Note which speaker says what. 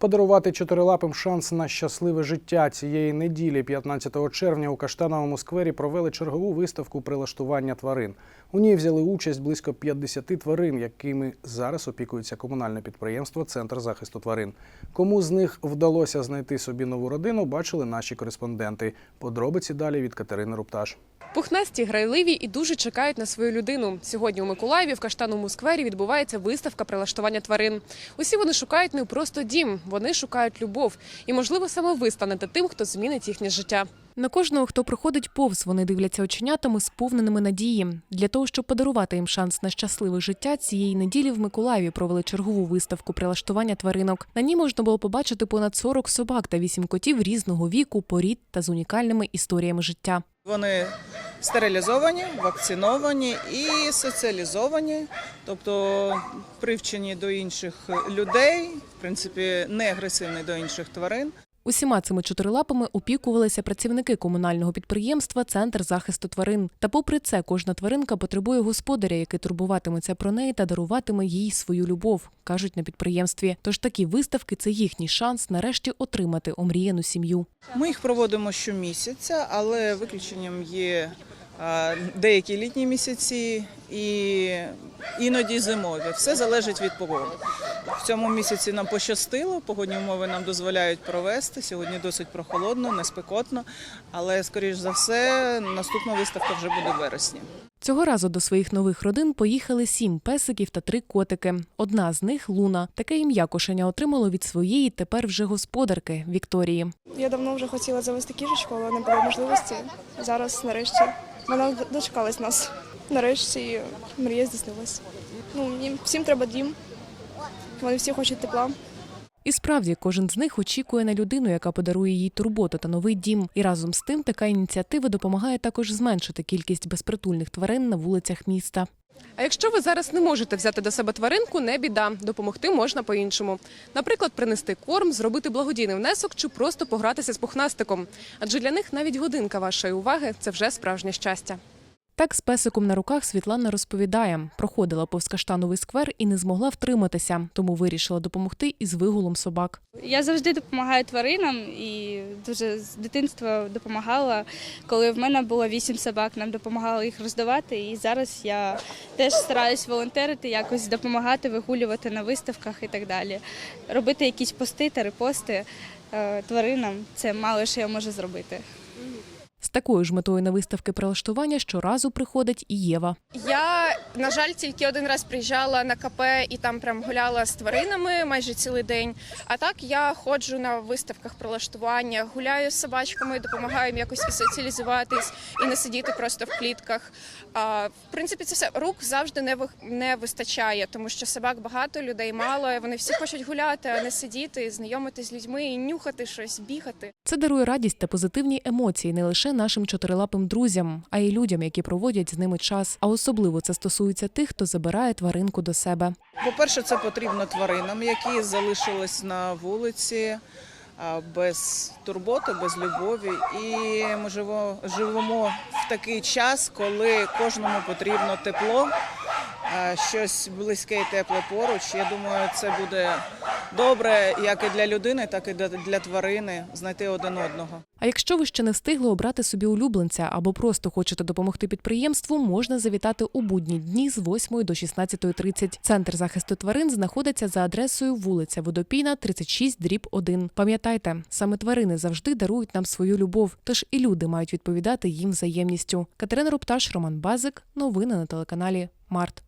Speaker 1: Подарувати чотирилапим шанс на щасливе життя цієї неділі, 15 червня, у Каштановому сквері провели чергову виставку прилаштування тварин. У ній взяли участь близько 50 тварин, якими зараз опікується комунальне підприємство Центр захисту тварин. Кому з них вдалося знайти собі нову родину, бачили наші кореспонденти. Подробиці далі від Катерини Рупташ.
Speaker 2: Пухнасті, грайливі і дуже чекають на свою людину. Сьогодні у Миколаєві в Каштановому сквері відбувається виставка прилаштування тварин. Усі вони шукають не просто дім, вони шукають любов. І, можливо, саме ви станете тим, хто змінить їхнє життя. На кожного, хто проходить повз, вони дивляться оченятами, сповненими надії. Для того, щоб подарувати їм шанс на щасливе життя, цієї неділі в Миколаєві провели чергову виставку прилаштування тваринок. На ній можна було побачити понад 40 собак та 8 котів різного віку, порід та з унікальними історіями життя.
Speaker 3: Вони стерилізовані, вакциновані і соціалізовані, тобто привчені до інших людей, в принципі, не агресивні до інших тварин.
Speaker 2: Усіма цими чотирилапами опікувалися працівники комунального підприємства Центр захисту тварин. Та попри це, кожна тваринка потребує господаря, який турбуватиметься про неї та даруватиме їй свою любов, кажуть на підприємстві. Тож такі виставки це їхній шанс нарешті отримати омріяну сім'ю.
Speaker 3: Ми їх проводимо щомісяця, але виключенням є деякі літні місяці і іноді зимові. Все залежить від погоди. В цьому місяці нам пощастило, погодні умови нам дозволяють провести. Сьогодні досить прохолодно, не спекотно, але, скоріш за все, наступна виставка вже буде в вересні.
Speaker 2: Цього разу до своїх нових родин поїхали сім песиків та три котики. Одна з них Луна. Таке ім'я кошеня отримало від своєї тепер вже господарки Вікторії.
Speaker 4: Я давно вже хотіла завести кішечку, але не було можливості. Зараз нарешті вона дочекалась нас. Нарешті мрія здійснилась. Ну, всім треба дім. Вони всі хочуть тепла.
Speaker 2: І справді кожен з них очікує на людину, яка подарує їй турботу та новий дім. І разом з тим така ініціатива допомагає також зменшити кількість безпритульних тварин на вулицях міста. А якщо ви зараз не можете взяти до себе тваринку, не біда. Допомогти можна по-іншому. Наприклад, принести корм, зробити благодійний внесок чи просто погратися з пухнастиком. Адже для них навіть годинка вашої уваги це вже справжнє щастя. Так, з песиком на руках Світлана розповідає, проходила повз каштановий сквер і не змогла втриматися, тому вирішила допомогти із вигулом собак.
Speaker 5: Я завжди допомагаю тваринам і дуже з дитинства допомагала. Коли в мене було вісім собак, нам допомагали їх роздавати. І зараз я теж стараюсь волонтерити, якось допомагати, вигулювати на виставках і так далі. Робити якісь пости та репости е, тваринам це мало що я можу зробити.
Speaker 2: З такою ж метою на виставки прилаштування щоразу приходить і Єва.
Speaker 6: Я, на жаль, тільки один раз приїжджала на КП і там прям гуляла з тваринами майже цілий день. А так я ходжу на виставках прилаштування, гуляю з собачками, допомагаю їм якось і соціалізуватись і не сидіти просто в клітках. А, в принципі, це все рук завжди не не вистачає, тому що собак багато, людей мало. Вони всі хочуть гуляти, а не сидіти, знайомитись з людьми і нюхати щось, бігати.
Speaker 2: Це дарує радість та позитивні емоції не лише нашим чотирилапим друзям, а й людям, які проводять з ними час. А особливо це стосується тих, хто забирає тваринку до себе.
Speaker 3: По-перше, це потрібно тваринам, які залишились на вулиці без турботи, без любові. І ми живемо в такий час, коли кожному потрібно тепло, щось близьке і тепле поруч. Я думаю, це буде добре як і для людини, так і для- тварини знайти один одного.
Speaker 2: А якщо ви ще не встигли обрати собі улюбленця або просто хочете допомогти підприємству, можна завітати у будні дні з 8 до 16.30. Центр захисту тварин знаходиться за адресою вулиця Водопійна, 36, дріб 1. Пам'ятайте, саме тварини завжди дарують нам свою любов, тож і люди мають відповідати їм взаємністю. Катерина Рупташ, Роман Базик. Новини на телеканалі Март.